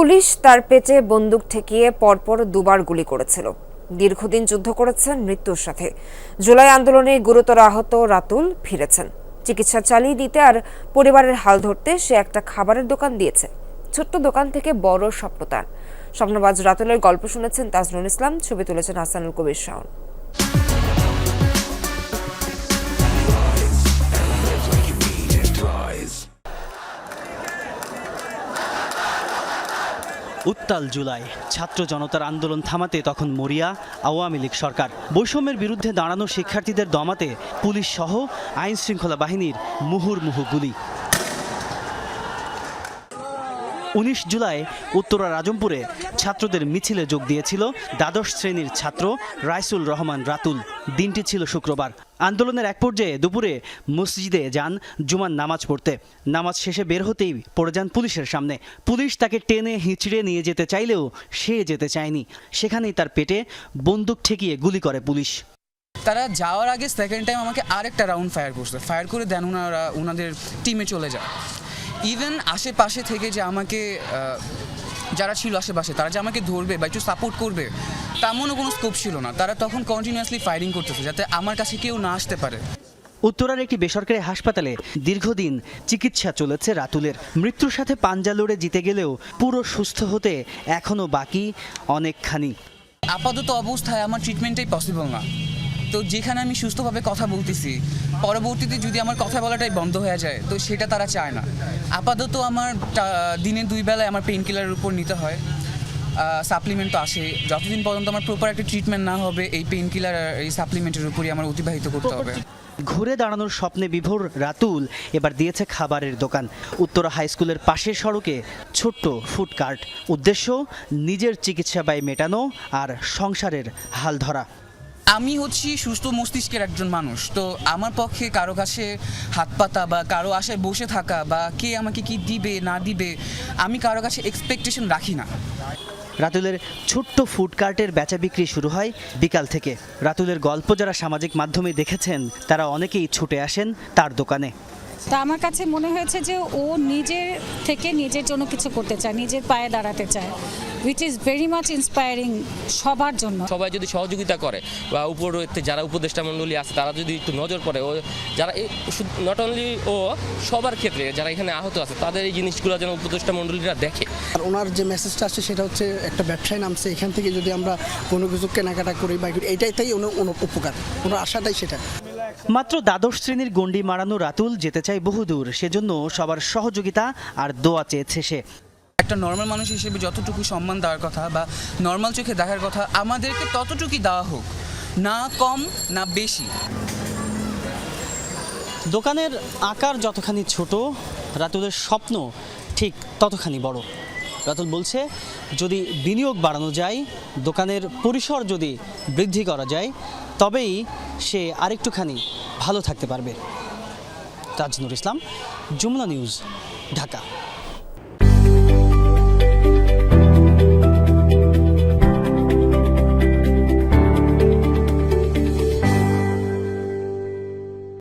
Police তার পেটে বন্দুক ঠেকিয়ে পরপর দুবার গুলি করেছিল। দীর্ঘদিন যুদ্ধ করেছেন মৃত্যুর সাথে। জুলাই আন্দোলনে গুরুতর আহত রাতুল ফিরেছেন। চিকিৎসা চালিয়ে দিতে আর পরিবারের হাল ধরতে সে একটা খাবারের দোকান দিয়েছে। ছোট্ট দোকান থেকে বড় স্বপ্ন তার। স্বপ্নবাজ রাতুলের গল্প শুনেছেন তাজনুল ইসলাম, ছবি তুলেছেন হাসানুল কবির শাওন। উত্তাল জুলাই। ছাত্র জনতার আন্দোলন থামাতে তখন মরিয়া, আওয়ামী লীগ সরকার। বৈষম্যের বিরুদ্ধে দাঁড়ানো শিক্ষার্থীদের দমাতে পুলিশ সহ আইন শৃঙ্খলা বাহিনীর মুহুর্মুহু গুলি। উনিশ জুলাই উত্তরা রাজমপুরে ছাত্রদের মিছিলে যোগ দিয়েছিল দ্বাদশ শ্রেণির ছাত্র রাইসুল রহমান রাতুল। দিনটি ছিল শুক্রবার। আন্দোলনের এক পর্যায়ে দুপুরে মসজিদে যান জুমার নামাজ পড়তে। নামাজ শেষে বের হতেই পড়ে যান পুলিশের সামনে। পুলিশ তাকে টেনে হিঁচড়ে নিয়ে যেতে চাইলেও সে যেতে চায়নি। সেখানেই তার পেটে বন্দুক ঠেকিয়ে গুলি করে পুলিশ। তারা যাওয়ার আগে সেকেন্ড টাইম আমাকে আরেকটা রাউন্ড ফায়ার করছে। ফায়ার করে দেন ওনারা ওনাদের টিমে চলে যায়। ইভেন আশেপাশে থেকে যে আমাকে যারা ছিল আশেপাশে তারা যে আমাকে ধরবে বা একটু সাপোর্ট করবে তেমনও কোনো স্কোপ ছিল না। তারা তখন কন্টিনিউয়াসলি ফায়ারিং করতেছে যাতে আমার কাছে কেউ না আসতে পারে। উত্তরার একটি বেসরকারি হাসপাতালে দীর্ঘদিন চিকিৎসা চলেছে রাতুলের। মৃত্যুর সাথে পাঞ্জা লড়ে জিতে গেলেও পুরো সুস্থ হতে এখনও বাকি অনেকখানি। আপাতত অবস্থায় আমার ট্রিটমেন্টটাই পসিবল না। তো যেখানে আমি সুস্থভাবে কথা বলতেছি পরবর্তীতে যদি আমার কথা বলাটাই বন্ধ হয়ে যায়, তো সেটা তারা চায় না। আপাতত আমার দিনে দুই বেলায় আমার পেইন কিলারের উপর নিতে হয়। সাপ্লিমেন্ট তো আসে। যতদিন পর্যন্ত আমার প্রপার একটা ট্রিটমেন্ট না হবে, এই পেইন কিলার এই সাপ্লিমেন্টের উপরই আমার অতিবাহিত করতে হবে। ঘুরে দাঁড়ানোর স্বপ্নে বিভোর রাতুল এবার দিয়েছে খাবারের দোকান। উত্তরা হাই স্কুলের পাশের সড়কে ছোট্ট ফুড কার্ট উদ্দেশ্য, নিজের চিকিৎসা ব্যয় মেটানো আর সংসারের হাল ধরা। আমি হচ্ছি সুস্থ মস্তিষ্কের একজন মানুষ। তো আমার পক্ষে কারও কাছে হাত পাতা বা কারও আশায় বসে থাকা বা কে আমাকে কি দিবে না দিবে আমি কারও কাছে এক্সপেকটেশন রাখি না। রাতুলের ছোট্ট ফুড কার্টের বেচা বিক্রি শুরু হয় বিকাল থেকে। রাতুলের গল্প যারা সামাজিক মাধ্যমে দেখেছেন তারা অনেকেই ছুটে আসেন তার দোকানে। তা আমার কাছে মনে হয়েছে যে ও নিজের থেকে নিজের জন্য কিছু করতে চায় নিজের পায়ে দাঁড়াতে চায়। Which is very much inspiring সবার জন্য। সবাই যদি সহযোগিতা করে বা উপরতে যারা উপদেষ্টা মণ্ডলী আছে তারা যদি একটু নজর পড়ে ও যারা নট অনলি ও সবার ক্ষেত্রে যারা এখানে আহত আছে তাদের এই জিনিসগুলো যেন উপদেষ্টা মণ্ডলীরা দেখে। আর ওনার যে মেসেজটা আসছে সেটা হচ্ছে একটা ব্যবসায় নামছে এখান থেকে যদি আমরা কোনো কিছু কেনাকাটা করি বা করি, এইটাই তাই ওনার উপকার ওনার আশাটাই সেটা। মাত্র দ্বাদশ শ্রেণির গণ্ডি মারানো রাতুল যেতে চায় বহুদূর সেজন্য সবার সহযোগিতা আর দোয়া চেয়েছে সে। একটা নর্মাল মানুষ হিসেবে যতটুকু সম্মান দেওয়ার কথা বা নর্মাল চোখে দেখার কথা আমাদেরকে ততটুকুই দেওয়া হোক, না কম, না বেশি। দোকানের আকার যতখানি ছোট, রাতুলের স্বপ্ন ঠিক ততখানি বড়। রাতুল বলছে, যদি বিনিয়োগ বাড়ানো যায়, দোকানের পরিসর যদি বৃদ্ধি করা যায়, তবেই সে আরেকটুখানি ভালো থাকতে পারবে। তাজনুর ইসলাম, যমুনা নিউজ, ঢাকা।